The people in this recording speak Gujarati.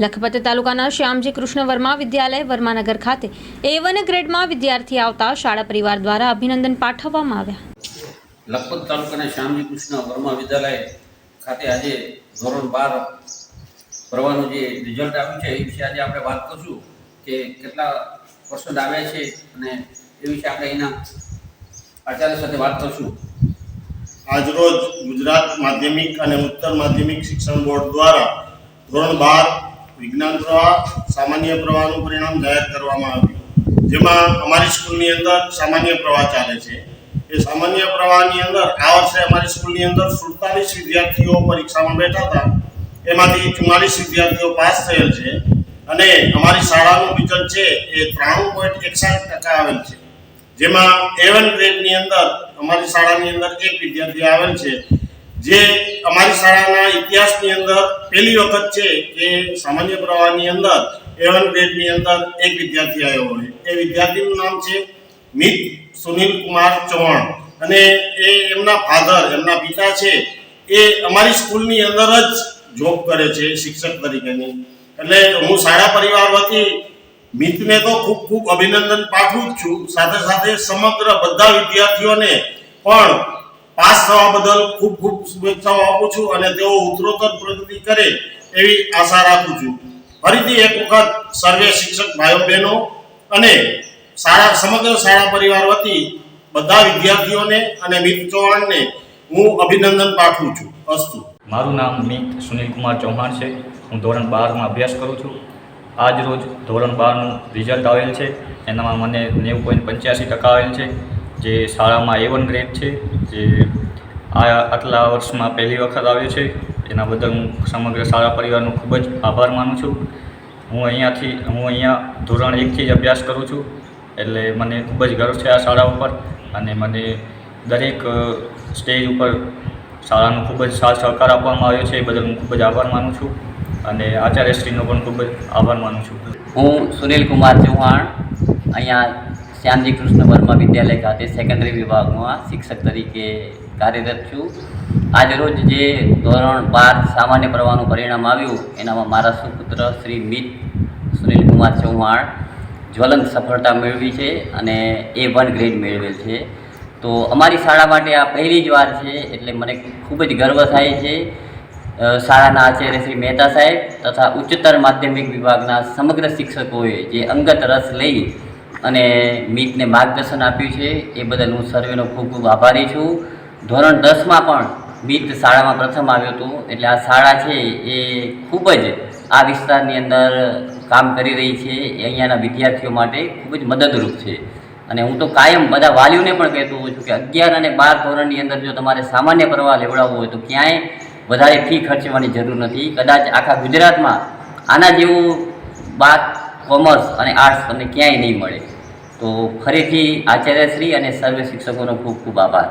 લખપત તાલુકાના શ્યામજી કૃષ્ણ વર્મા વિદ્યાલય વર્માનગર ખાતે. એ વન ગ્રેડમાં વિદ્યાર્થી આવતા શાળા પરિવાર દ્વારા અભિનંદન પાઠવવામાં આવ્યા. લખપત તાલુકાના શ્યામજી કૃષ્ણ વર્મા વિદ્યાલય ખાતે આજે ધોરણ બાર ભરવાનું જે રિઝલ્ટ આવ્યું છે એ વિશે આજે આપણે વાત કરશું કે કેટલા પર્સન્ટ આવ્યા છે અને એ વિશે આપણે એના આચાર્ય સાથે વાત કરશું. આજરોજ ગુજરાત માધ્યમિક અને ઉત્તર માધ્યમિક શિક્ષણ બોર્ડ દ્વારા ધોરણ બાર વિજ્ઞાન પ્રવાહ, સામાન્ય પ્રવાહનું પરિણામ જાહેર કરવામાં આવ્યું. જેમાં અમારી સ્કૂલની અંદર સામાન્ય પ્રવાહ ચાલે છે. એ સામાન્ય પ્રવાહની અંદર આ વર્ષે અમારી સ્કૂલની અંદર સુડતાલીસ વિદ્યાર્થીઓ પરીક્ષામાં બેઠા હતા. એમાંથી ચુમ્માલીસ વિદ્યાર્થીઓ પાસ થયેલ છે અને અમારી શાળાનું રિઝલ્ટ છે એ ત્રાણું પોઈન્ટ એકસાઠ ટકા આવેલ છે. જેમાં એવન ગ્રેડની અંદર અમારી શાળાની અંદર એક વિદ્યાર્થી આવેલ છે. જે અમારી શાળાના ઇતિહાસની અંદર પહેલી વખત છે કે સામાન્ય પ્રવાહની અંદર એવન ગ્રેડની અંદર એક વિદ્યાર્થી આવ્યો હોય. એ વિદ્યાર્થીનું નામ છે મિત સુનિલ કુમાર ચૌહાણ. અને એ એમના ફાધર, એમના પિતા છે. એ અમારી સ્કૂલની અંદર જ જોબ કરે છે, શિક્ષક તરીકેની. એટલે હું શાળા પરિવાર વતી મિતને તો ખૂબ ખૂબ અભિનંદન પાઠવું જ છું. સાથે સાથે સમગ્ર બધા વિદ્યાર્થીઓને પણ પાસ થવા બદલ ખૂબ ખૂબ શુભેચ્છાઓ આપું છું અને તેઓ ઉત્તરોત્તર પ્રગતિ કરે એવી આશા રાખું છું. ફરીથી એક વખત સર્વે શિક્ષક ભાઈઓ બહેનો અને શાળા, સમગ્ર શાળા પરિવાર વતી બધા વિદ્યાર્થીઓને અને મિત ચૌહાણને હું અભિનંદન પાઠવું છું. અસ્તુ. મારું નામ મિત સુનિલ કુમાર ચૌહાણ છે. હું ધોરણ બારમાં અભ્યાસ કરું છું. આજ રોજ ધોરણ બારનું રિઝલ્ટ આવેલ છે. એનામાં મને નેવું પોઈન્ટ પંચ્યાસી ટકા આવેલ છે. જે શાળામાં એ વન ગ્રેડ છે, જે આ આટલા વર્ષમાં પહેલી વખત આવ્યો છે, એના બદલ હું સમગ્ર શાળા પરિવારનો ખૂબ જ આભાર માનું છું. હું અહીંયાથી, હું અહીંયા ધોરણ એકથી જ અભ્યાસ કરું છું, એટલે મને ખૂબ જ ગર્વ છે આ શાળા ઉપર, અને મને દરેક સ્ટેજ ઉપર શાળાનો ખૂબ જ સાથ સહકાર આપવામાં આવ્યો છે, એ બદલ હું ખૂબ જ આભાર માનું છું, અને આચાર્યશ્રીનો પણ ખૂબ જ આભાર માનું છું. હું સુનિલ કુમાર ચૌહાણ, અહીંયા શ્યામજી કૃષ્ણ વર્મા વિદ્યાલય ખાતે સેકન્ડરી વિભાગમાં શિક્ષક તરીકે કાર્યરત છું. આજરોજ જે ધોરણ બાર સામાન્ય પ્રવાહનું પરિણામ આવ્યું, એનામાં મારા સુપુત્ર શ્રી મિત સુનિલ કુમાર ચૌહાણ જ્વલંત સફળતા મેળવી છે અને એ વન ગ્રેડ મેળવેલ છે. તો અમારી શાળા માટે આ પહેલી જ વાર છે એટલે મને ખૂબ જ ગર્વ થાય છે. શાળાના આચાર્ય શ્રી મહેતા સાહેબ તથા ઉચ્ચતર માધ્યમિક વિભાગના સમગ્ર શિક્ષકોએ જે અંગત રસ લઈ અને મીટને માર્ગદર્શન આપ્યું છે, એ બદલ હું સર્વેનો ખૂબ ખૂબ આભારી છું. ધોરણ દસમાં પણ મીટ શાળામાં પ્રથમ આવ્યું હતું, એટલે આ શાળા છે એ ખૂબ જ આ વિસ્તારની અંદર કામ કરી રહી છે, એ અહીંયાના વિદ્યાર્થીઓ માટે ખૂબ જ મદદરૂપ છે. અને હું તો કાયમ બધા વાલીઓને પણ કહેતો હોઉં છું કે અગિયાર અને બાર ધોરણની અંદર જો તમારે સામાન્ય પ્રવાહ લેવડાવવો હોય તો ક્યાંય વધારે ફી ખર્ચવાની જરૂર નથી. કદાચ આખા ગુજરાતમાં આના જેવું બાર કોમર્સ અને આર્ટ્સ તમને ક્યાંય નહીં મળે. તો ફરીથી આચાર્યશ્રી અને સર્વે શિક્ષકોનો ખૂબ ખૂબ આભાર.